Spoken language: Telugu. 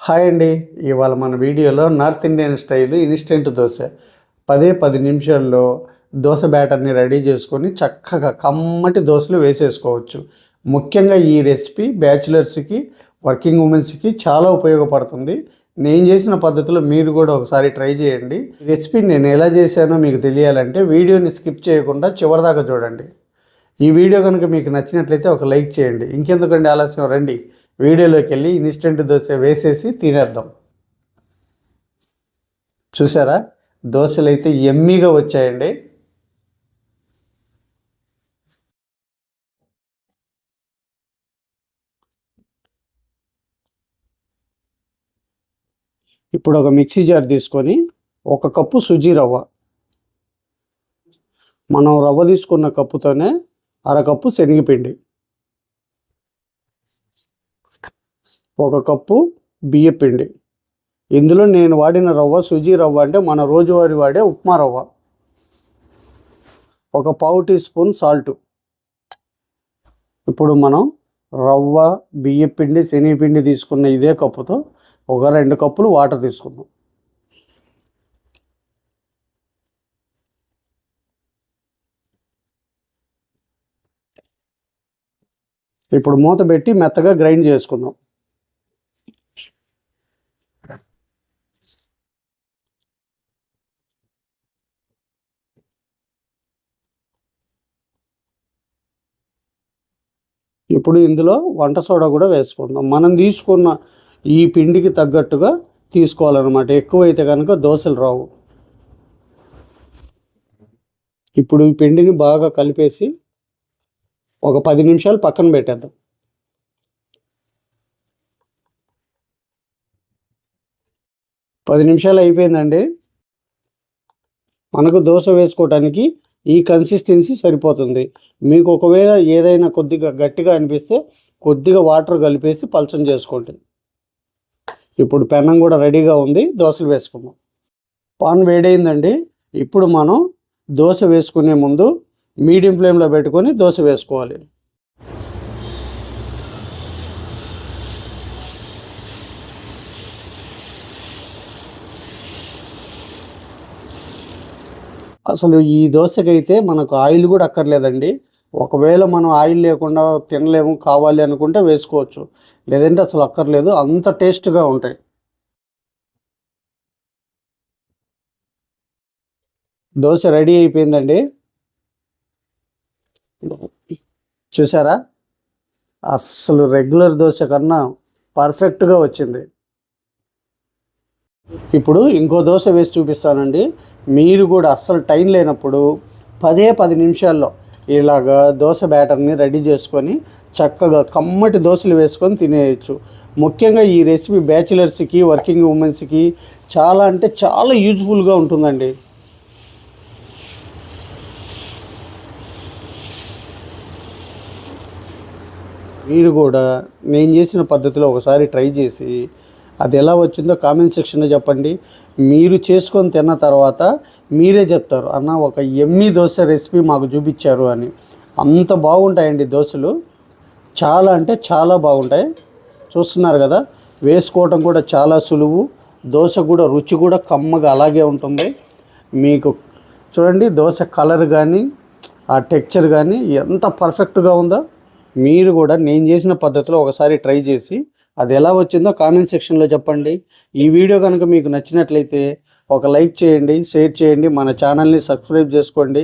హాయ్ అండి. ఇవాళ మన వీడియోలో north Indian style instant dosa. పదే పది నిమిషాల్లో దోశ బ్యాటర్ని రెడీ చేసుకొని చక్కగా కమ్మటి దోశలు వేసేసుకోవచ్చు. ముఖ్యంగా ఈ రెసిపీ బ్యాచులర్స్కి వర్కింగ్ ఉమెన్స్కి చాలా ఉపయోగపడుతుంది. నేను చేసిన పద్ధతిలో మీరు కూడా ఒకసారి ట్రై చేయండి. రెసిపీ నేను ఎలా చేశానో మీకు తెలియాలంటే వీడియోని స్కిప్ చేయకుండా చివరిదాకా చూడండి. ఈ వీడియో కనుక మీకు నచ్చినట్లయితే ఒక లైక్ చేయండి. ఇంకెందుకండి ఆలస్యం? రండి. వీడియోలోకి వెళ్ళి ఇన్స్టెంట్ దోశ వేసేసి తినేద్దాం. చూసారా? దోశలు అయితే ఎమ్మీగా వచ్చాయండి. ఇప్పుడు ఒక మిక్సీ జార్ తీసుకొని ఒక కప్పు సుజీ రవ్వ. మనం రవ్వ తీసుకున్న కప్పుతోనే అరకప్పు శనగపిండి. ఒక కప్పు బియ్యపిండి ఇందులో నేను వాడిన రవ్వ సుజీ రవ్వ అంటే మన రోజువారీ వాడే ఉప్మా రవ్వ. ఒక పావు టీ స్పూన్ సాల్ట్. ఇప్పుడు మనం రవ్వ బియ్యపిండి శనగపిండి తీసుకున్న ఇదే కప్పుతో ఒక రెండు కప్పులు వాటర్ తీసుకుందాం. ఇప్పుడు మూత పెట్టి మెత్తగా గ్రైండ్ చేసుకుందాం. ఇప్పుడు ఇందులో వంట సోడా కూడా వేసుకుందాం మనం తీసుకున్న ఈ పిండికి తగ్గట్టుగా తీసుకోవాలన్నమాట. ఎక్కువైతే కనుక దోశలు రావు. ఇప్పుడు ఈ పిండిని బాగా కలిపేసి ఒక పది నిమిషాలు పక్కన పెట్టేద్దాం. పది నిమిషాలు అయిపోయిందండి. మనకు దోశ వేసుకోవటానికి ఈ కన్సిస్టెన్సీ సరిపోతుంది. మీకు ఒకవేళ ఏదైనా కొద్దిగా గట్టిగా అనిపిస్తే కొద్దిగా వాటర్ కలిపేసి పలచం చేసుకోండి. ఇప్పుడు పెనం కూడా రెడీగా ఉంది దోశలు వేసుకుందాం. పాన్ వేడైందండి. ఇప్పుడు మనం దోశ వేసుకునే ముందు మీడియం ఫ్లేమ్లో పెట్టుకొని దోశ వేసుకోవాలి. అసలు ఈ దోశకైతే మనకు ఆయిల్ కూడా అక్కర్లేదండి. ఒకవేళ మనం ఆయిల్ లేకుండా తినలేము కావాలి అనుకుంటే వేసుకోవచ్చు. లేదంటే అసలు అక్కర్లేదు అంత టేస్ట్గా ఉంటాయి. దోశ రెడీ అయిపోయిందండి. చూసారా? అస్సలు రెగ్యులర్ దోశ కన్నా పర్ఫెక్ట్గా వచ్చింది. ఇప్పుడు ఇంకో దోశ వేసి చూపిస్తానండి. మీరు కూడా అస్సలు టైం లేనప్పుడు పదే పది నిమిషాల్లో ఇలాగా దోశ బ్యాటర్ని రెడీ చేసుకొని చక్కగా కమ్మటి దోశలు వేసుకొని తినేయచ్చు. ముఖ్యంగా ఈ రెసిపీ బ్యాచిలర్స్కి వర్కింగ్ ఉమెన్స్కి చాలా అంటే చాలా యూజ్ఫుల్గా ఉంటుందండి. మీరు కూడా నేను చేసిన పద్ధతిలో ఒకసారి ట్రై చేసి అది ఎలా వచ్చిందో కామెంట్ సెక్షన్లో చెప్పండి. మీరు చేసుకొని తిన్న తర్వాత మీరే చెప్తారు అన్న ఒక ఎమ్మి దోశ రెసిపీ మాకు చూపించారు అని. అంత బాగుంటాయండి దోశలు. చాలా అంటే చాలా బాగుంటాయి. చూస్తున్నారు కదా వేసుకోవటం కూడా చాలా సులువు. దోశ కూడా రుచి కూడా కమ్మగా అలాగే ఉంటుంది. మీకు చూడండి దోశ కలర్ కానీ ఆ టెక్చర్ కానీ ఎంత పర్ఫెక్ట్గా ఉందో మీరు కూడా నేను చేసిన పద్ధతిలో ఒకసారి ట్రై చేసి అది ఎలా వచ్చిందో కామెంట్ సెక్షన్లో చెప్పండి. ఈ వీడియో కనుక మీకు నచ్చినట్లయితే ఒక లైక్ చేయండి షేర్ చేయండి మన ఛానల్ని సబ్స్క్రైబ్ చేసుకోండి.